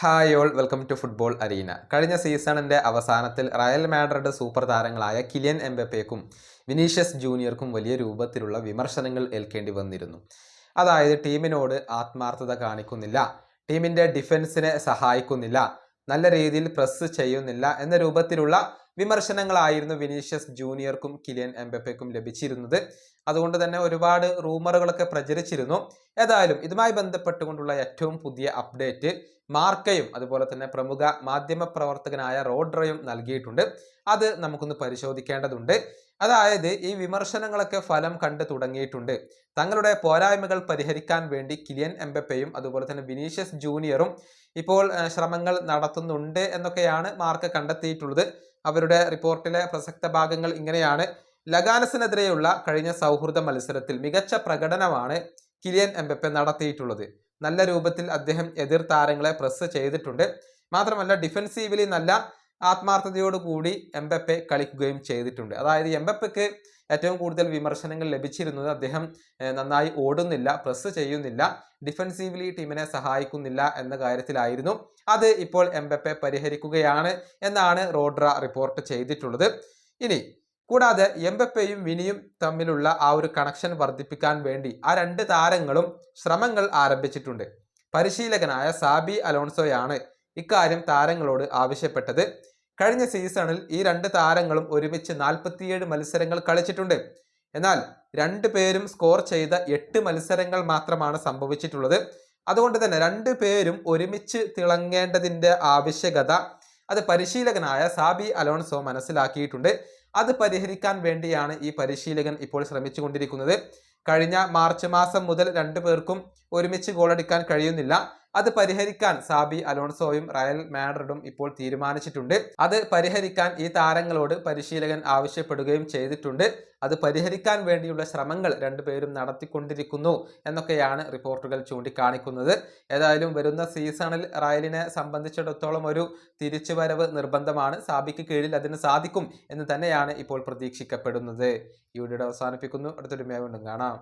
Hi all welcome to football arena കഴിഞ്ഞ സീസണിന്റെ അവസാനത്തിൽ റയൽ മാഡ്രിഡ് സൂപ്പർ താരങ്ങളായ കിലിയൻ എംബപ്പേക്കും വിനീഷ്യസ് ജൂനിയർക്കും വലിയ രൂപത്തിലുള്ള വിമർശനങ്ങൾ ഏൽക്കേണ്ടി വന്നിരുന്നു. അതായത് ടീമിനോട് ആത്മാർത്ഥത കാണിക്കുന്നില്ല ടീമിന്റെ ഡിഫൻസിനെ സഹായിക്കുന്നില്ല നല്ല രീതിയിൽ പ്രസ് ചെയ്യുന്നില്ല എന്ന രൂപത്തിലുള്ള വിമർശനങ്ങളായിരുന്നു വിനീഷ്യസ് ജൂനിയർക്കും കിലിയൻ എംബപ്പയ്ക്കും ലഭിച്ചിരുന്നത്. അതുകൊണ്ട് തന്നെ ഒരുപാട് റൂമറുകളൊക്കെ പ്രചരിച്ചിരുന്നു. ഏതായാലും ഇതുമായി ബന്ധപ്പെട്ടുകൊണ്ടുള്ള ഏറ്റവും പുതിയ അപ്ഡേറ്റ് മാർക്കയും അതുപോലെ തന്നെ പ്രമുഖ മാധ്യമ പ്രവർത്തകനായ റോഡ്രയും നൽകിയിട്ടുണ്ട്. അത് നമുക്കൊന്ന് പരിശോധിക്കേണ്ടതുണ്ട്. അതായത് ഈ വിമർശനങ്ങളൊക്കെ ഫലം കണ്ടു തുടങ്ങിയിട്ടുണ്ട്. തങ്ങളുടെ പോരായ്മകൾ പരിഹരിക്കാൻ വേണ്ടി കിലിയൻ എംബപ്പയും അതുപോലെ തന്നെ വിനീഷ്യസ് ജൂനിയറും ഇപ്പോൾ ശ്രമങ്ങൾ നടത്തുന്നുണ്ട് എന്നൊക്കെയാണ് മാർക്ക് കണ്ടെത്തിയിട്ടുള്ളത്. അവരുടെ റിപ്പോർട്ടിലെ പ്രസക്ത ഭാഗങ്ങൾ ഇങ്ങനെയാണ്. ലഗാനസിനെതിരെയുള്ള കഴിഞ്ഞ സൗഹൃദ മത്സരത്തിൽ മികച്ച പ്രകടനമാണ് കിലിയൻ എംബപ്പെ നടത്തിയിട്ടുള്ളത്. നല്ല രൂപത്തിൽ അദ്ദേഹം എതിർ താരങ്ങളെ പ്രസ് ചെയ്തിട്ടുണ്ട്. മാത്രമല്ല ഡിഫെൻസീവിലി നല്ല ആത്മാർത്ഥതയോടുകൂടി എംബപ്പെ കളിക്കുകയും ചെയ്തിട്ടുണ്ട്. അതായത് എംബപ്പയ്ക്ക് ഏറ്റവും കൂടുതൽ വിമർശനങ്ങൾ ലഭിച്ചിരുന്നത് അദ്ദേഹം നന്നായി ഓടുന്നില്ല പ്രസ് ചെയ്യുന്നില്ല ഡിഫൻസീവ്ലി ടീമിനെ സഹായിക്കുന്നില്ല എന്ന കാര്യത്തിലായിരുന്നു. അത് ഇപ്പോൾ എംബപ്പെ പരിഹരിക്കുകയാണ് എന്നാണ് റോഡ്ര റിപ്പോർട്ട് ചെയ്തിട്ടുള്ളത്. ഇനി കൂടാതെ എംബപ്പയും വിനിയും തമ്മിലുള്ള ആ ഒരു കണക്ഷൻ വർദ്ധിപ്പിക്കാൻ വേണ്ടി ആ രണ്ട് താരങ്ങളും ശ്രമങ്ങൾ ആരംഭിച്ചിട്ടുണ്ട്. പരിശീലകനായ സാബി അലോൺസോയാണ് ഇക്കാര്യം താരങ്ങളോട് ആവശ്യപ്പെട്ടത്. കഴിഞ്ഞ സീസണിൽ ഈ രണ്ട് താരങ്ങളും ഒരുമിച്ച് നാൽപ്പത്തിയേഴ് മത്സരങ്ങൾ കളിച്ചിട്ടുണ്ട്. എന്നാൽ രണ്ടു പേരും സ്കോർ ചെയ്ത എട്ട് മത്സരങ്ങൾ മാത്രമാണ് സംഭവിച്ചിട്ടുള്ളത്. അതുകൊണ്ട് തന്നെ രണ്ടു പേരും ഒരുമിച്ച് തിളങ്ങേണ്ടതിന്റെ ആവശ്യകത അത് പരിശീലകനായ സാബി അലോൺസോ മനസ്സിലാക്കിയിട്ടുണ്ട്. അത് പരിഹരിക്കാൻ വേണ്ടിയാണ് ഈ പരിശീലകൻ ഇപ്പോൾ ശ്രമിച്ചുകൊണ്ടിരിക്കുന്നത്. കഴിഞ്ഞ മാർച്ച് മാസം മുതൽ രണ്ടു പേർക്കും ഒരുമിച്ച് ഗോളടിക്കാൻ കഴിയുന്നില്ല. അത് പരിഹരിക്കാൻ സാബി അലോൺസോയും റയൽ മാഡ്രിഡും ഇപ്പോൾ തീരുമാനിച്ചിട്ടുണ്ട്. അത് പരിഹരിക്കാൻ ഈ താരങ്ങളോട് പരിശീലകൻ ആവശ്യപ്പെടുകയും ചെയ്തിട്ടുണ്ട്. അത് പരിഹരിക്കാൻ വേണ്ടിയുള്ള ശ്രമങ്ങൾ രണ്ടുപേരും നടത്തിക്കൊണ്ടിരിക്കുന്നു എന്നൊക്കെയാണ് റിപ്പോർട്ടുകൾ ചൂണ്ടിക്കാണിക്കുന്നത്. ഏതായാലും വരുന്ന സീസണിൽ റയലിനെ സംബന്ധിച്ചിടത്തോളം ഒരു തിരിച്ചുവരവ് നിർബന്ധമാണ്. സാബിക്ക് കീഴിൽ അതിന് സാധിക്കും എന്ന് തന്നെയാണ് ഇപ്പോൾ പ്രതീക്ഷിക്കപ്പെടുന്നത്. ഈ വീഡിയോ അവസാനിപ്പിക്കുന്നു. അടുത്തൊരു വീണ്ടും കാണാം.